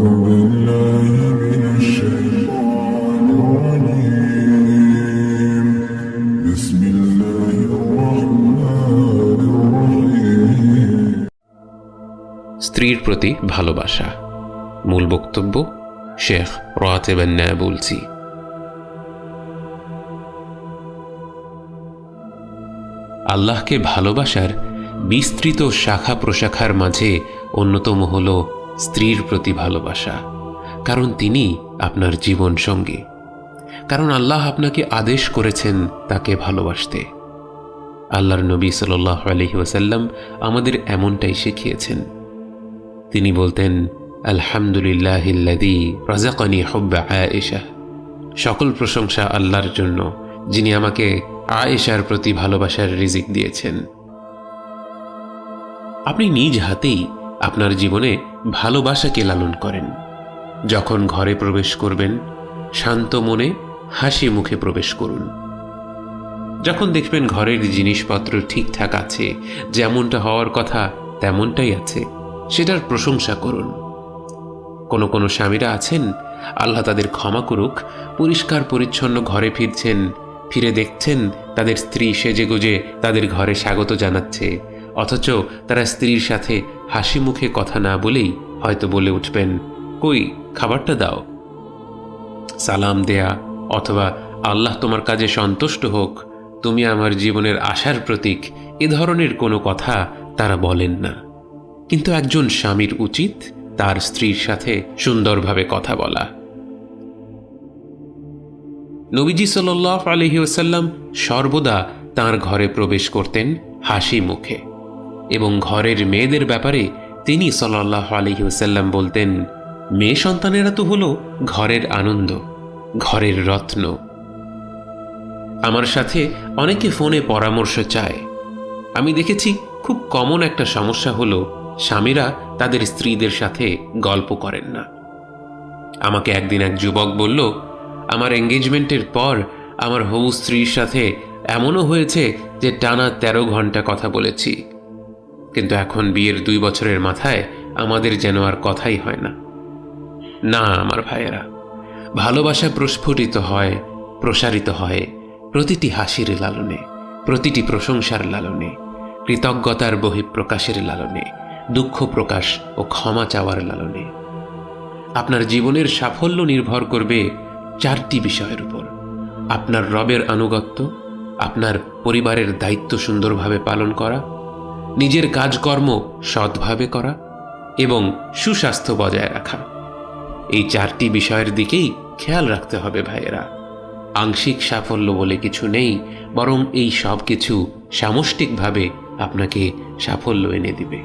স্ত্রীর প্রতি ভালোবাসা। মূল বক্তব্য, শেখ রাতেবান্না বলছি আল্লাহকে ভালোবাসার বিস্তৃত শাখা প্রশাখার মাঝে অন্যতম হল স্ত্রীর প্রতি ভালোবাসা, কারণ তিনি আপনার জীবন সঙ্গী। কারণ আল্লাহ আপনাকে আদেশ করেছেন তাকে ভালোবাসতে। আল্লাহর নবী সাল্লাহ আলহি ওসাল্লাম আমাদের এমনটাই শিখিয়েছেন। তিনি বলতেন আলহামদুলিল্লাহিল্লাদি রাজাকানি হব্বা আয়েশা। সকল প্রশংসা আল্লাহর জন্য, যিনি আমাকে আয়েশার প্রতি ভালোবাসার রিজিক দিয়েছেন। আপনি নিজ হাতেই আপনার জীবনে ভালোবাসাকে লালন করেন। যখন ঘরে প্রবেশ করবেন, শান্ত মনে হাসি মুখে প্রবেশ করুন। যখন দেখবেন ঘরের জিনিসপত্র ঠিকঠাক আছে, যেমনটা হওয়ার কথা তেমনটাই আছে, সেটার প্রশংসা করুন। কোনো কোনো স্বামীরা আছেন, আল্লাহ তাদের ক্ষমা করুক, পরিষ্কার পরিচ্ছন্ন ঘরে ফিরছেন, ফিরে দেখছেন তাদের স্ত্রী সেজে গুজে তাদের ঘরে স্বাগত জানাচ্ছে। অথচ তারা স্ত্রীর সাথে হাসি মুখে কথা না বলেই হয়তো বলে উঠবেন, কই, খাবারটা দাও। সালাম দেয়া অথবা, আল্লাহ তোমার কাজে সন্তুষ্ট হোক, তুমি আমার জীবনের আশার প্রতীক, এ ধরনের কোনো কথা তারা বলেন না। কিন্তু একজন স্বামীর উচিত তার স্ত্রীর সাথে সুন্দরভাবে কথা বলা। নবীজি সাল্লাহ আলহি ওসাল্লাম সর্বদা তার ঘরে প্রবেশ করতেন হাসি মুখে। এবং ঘরের মেয়েদের ব্যাপারে তিনি সাল্লাহ আলহি ওসাল্লাম বলতেন, মেয়ে সন্তানেরা তো হলো ঘরের আনন্দ, ঘরের রত্ন। আমার সাথে অনেকে ফোনে পরামর্শ চায়। আমি দেখেছি খুব কমন একটা সমস্যা হলো স্বামীরা তাদের স্ত্রীদের সাথে গল্প করেন না। আমাকে একদিন এক যুবক বলল, আমার এঙ্গেজমেন্টের পর আমার হবু স্ত্রীর সাথে এমনও হয়েছে যে টানা তেরো ঘণ্টা কথা বলেছি। কিন্তু এখন বিয়ের দুই বছরের মাথায় আমাদের যেন আর কথাই হয় না। না, আমার ভাইয়েরা, ভালোবাসা প্রস্ফুটিত হয়, প্রসারিত হয় প্রতিটি হাসির লালনে, প্রতিটি প্রশংসার লালনে, কৃতজ্ঞতার বহিঃপ্রকাশের লালনে, দুঃখ প্রকাশ ও ক্ষমা চাওয়ার লালনে। আপনার জীবনের সাফল্য নির্ভর করবে চারটি বিষয়ের উপর। আপনার রবের আনুগত্য, আপনার পরিবারের দায়িত্ব সুন্দরভাবে পালন করা নিজের কাজকর্ম সৎভাবে করা এবং সুস্বাস্থ্য বজায় রাখা। এই চারটি বিষয়ের দিকেই খেয়াল রাখতে হবে ভাইয়েরা। আংশিক সাফল্য বলে কিছু নেই, বরং এই সব কিছু সামষ্টিকভাবে আপনাকে সাফল্য এনে দিবে।